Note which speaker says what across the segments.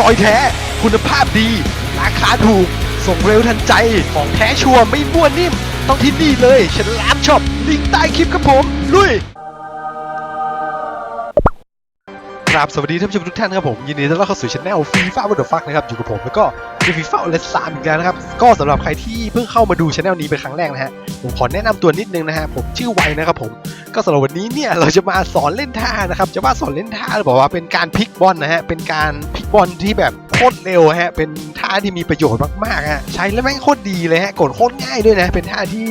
Speaker 1: จอยแท้ คุณภาพดี ราคาถูก ส่งเร็วทันใจ ของแท้ชัวร์ไม่มั่วนิ่ม ต้องที่นี่เลยฉันลามช็อปลิงก์ใต้คลิปครับผม ลุยครับสวัสดีท่านผู้ชมทุกท่านครับผม ยินดีต้อนรับเข้าสู่ช anel ฟีฟ่าวันเดอร์ฟักนะครับ อยู่กับผมแล้วก็ในฟีฟ่าเลสซามอีกแล้วนะครับ ก็สำหรับใครที่เพิ่งเข้ามาดูช anel นี้เป็นครั้งแรกนะฮะ ผมขอแนะนำตัวนิดนึงนะฮะ ผมชื่อไวนะครับผม ก็สำหรับวันนี้เนี่ยเราจะมาสอนเล่นท่านะครับ จะว่าสอนเล่นท่าหรือบอกว่าเป็นการพลิกบอลนะฮะ เป็นการพ บอลที่แบบโคตรเร็วฮะ เป็นท่าที่มีประโยชน์มากๆฮะ ใช้แล้วแม่งโคตรดีเลยฮะ กดโคตรง่ายด้วยนะ เป็นท่าที่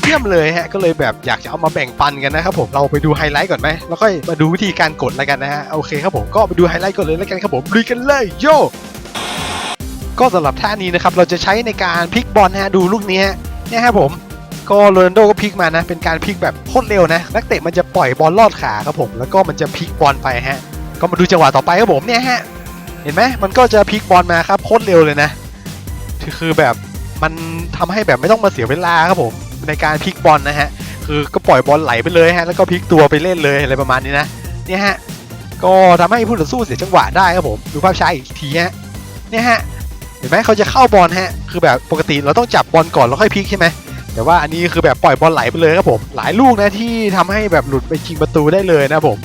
Speaker 1: เยี่ยมเลยฮะ ก็เลยแบบอยากจะเอามาแบ่งปันกันนะครับผม เราไปดูไฮไลท์ก่อนไหม แล้วค่อยมาดูวิธีการกดแล้วกันนะฮะ โอเคครับผม ก็ไปดูไฮไลท์ก่อนเลยแล้วกันครับผมลุยกันเลยโยก็สำหรับท่านี้นะครับ เราจะใช้ในการพลิกบอลนะฮะ ดูลูกนี้ฮะเนี่ยครับผมก็โรนัลโดก็พลิกมานะ เป็นการพลิกแบบโคตรเร็วนะ นักเตะมันจะปล่อยบอลลอดขาครับผม แล้วก็มันจะพลิกบอลไปฮะ ก็มาดูจังหวะต่อไปครับผมเนี่ยฮะ เห็นไหมมันก็จะพลิกบอลมาครับโคตรเร็วเลยนะคือแบบมันทำให้แบบไม่ต้องมาเสียเวลาครับผมในการพลิกบอลนะฮะคือก็ปล่อยบอลไหลไปเลยฮะแล้วก็พลิกตัวไปเล่นเลยอะไรประมาณนี้นะเนี่ยฮะก็ทำให้ผู้ต่อสู้เสียจังหวะได้ครับผมดูภาพช้าอีกทีฮะเนี่ยฮะเห็นไหมเขาจะเข้าบอลฮะคือแบบปกติเราต้องจับบอลก่อนแล้วค่อยพลิกใช่ไหมแต่ว่าอันนี้คือแบบปล่อยบอลไหลไปเลยครับผมหลายลูกนะที่ทำให้แบบหลุดไปชิงประตูได้เลยนะผม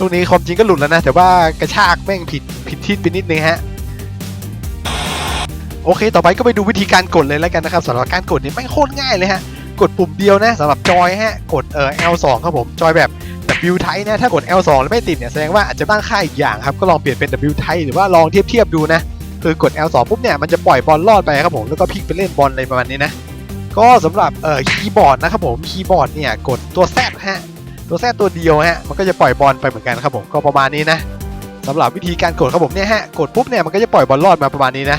Speaker 1: ลูกนี้ความจริงก็หลุดแล้วนะ แต่ว่ากระชากแม่งผิดผิดทิศไปนิดนึงฮะ โอเค ต่อไปก็ไปดูวิธีการกดเลยแล้วกันนะครับสำหรับการกดเนี่ยแม่งโคตรง่ายเลยฮะ กดปุ่มเดียวนะสำหรับจอยฮะ กดเอ่อ L2 ครับผม จอยแบบ W type นะ ถ้ากด L2 แล้วไม่ติดเนี่ยแสดงว่าอาจจะตั้งค่าอีกอย่างครับ ก็ลองเปลี่ยนเป็น W type หรือว่าลองเทียบเทียบดูนะ คือกด L2 ปุ๊บเนี่ยมันจะปล่อยบอลลอดไปครับผม แล้วก็พลิกไปเล่นบอลอะไรประมาณนี้นะ ก็สำหรับเอ่อคีย์บอร์ดนะครับผม คีย์บอร์ดเนี่ยกดตัว Z ฮะ ตัวแซ่ตัวเดียวฮะมันก็จะปล่อยบอลไปเหมือนกันครับผมก็ประมาณนี้นะสำหรับวิธีการกดครับผมเนี่ยฮะกดปุ๊บเนี่ยมันก็จะปล่อยบอลรอดมาประมาณนี้นะ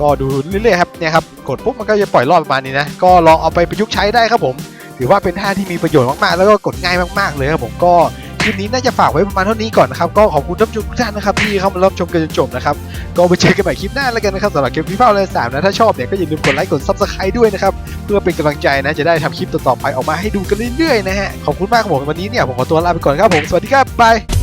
Speaker 1: ก็ดูเรื่อยๆครับเนี่ยครับกดปุ๊บมันก็จะปล่อยรอดประมาณนี้นะก็ลองเอาไปประยุกต์ใช้ได้ครับผม ถือว่าเป็นท่าที่มีประโยชน์มากๆ แล้วก็กดง่ายมากๆเลยครับผมก็ ลิปนี้น่าจะฝากไว้ประมาณเท่านี้ก่อนนะครับ ก็ขอบคุณท่านผู้ชมทุกท่านนะครับที่เข้ามารับชมกันจนจบนะครับ ก็ไปเจอกันใหม่คลิปหน้าแล้วกันนะครับสำหรับเกมฟีฟ่าเลยสามนะ ถ้าชอบเนี่ยก็อย่าลืมกดไลค์กดซับสไครต์ด้วยนะครับ เพื่อเป็นกำลังใจนะ จะได้ทำคลิปต่อๆไปออกมาให้ดูกันเรื่อยๆนะฮะ ขอบคุณมากครับผมวันนี้เนี่ยผมขอตัวลาไปก่อนครับผม สวัสดีครับบาย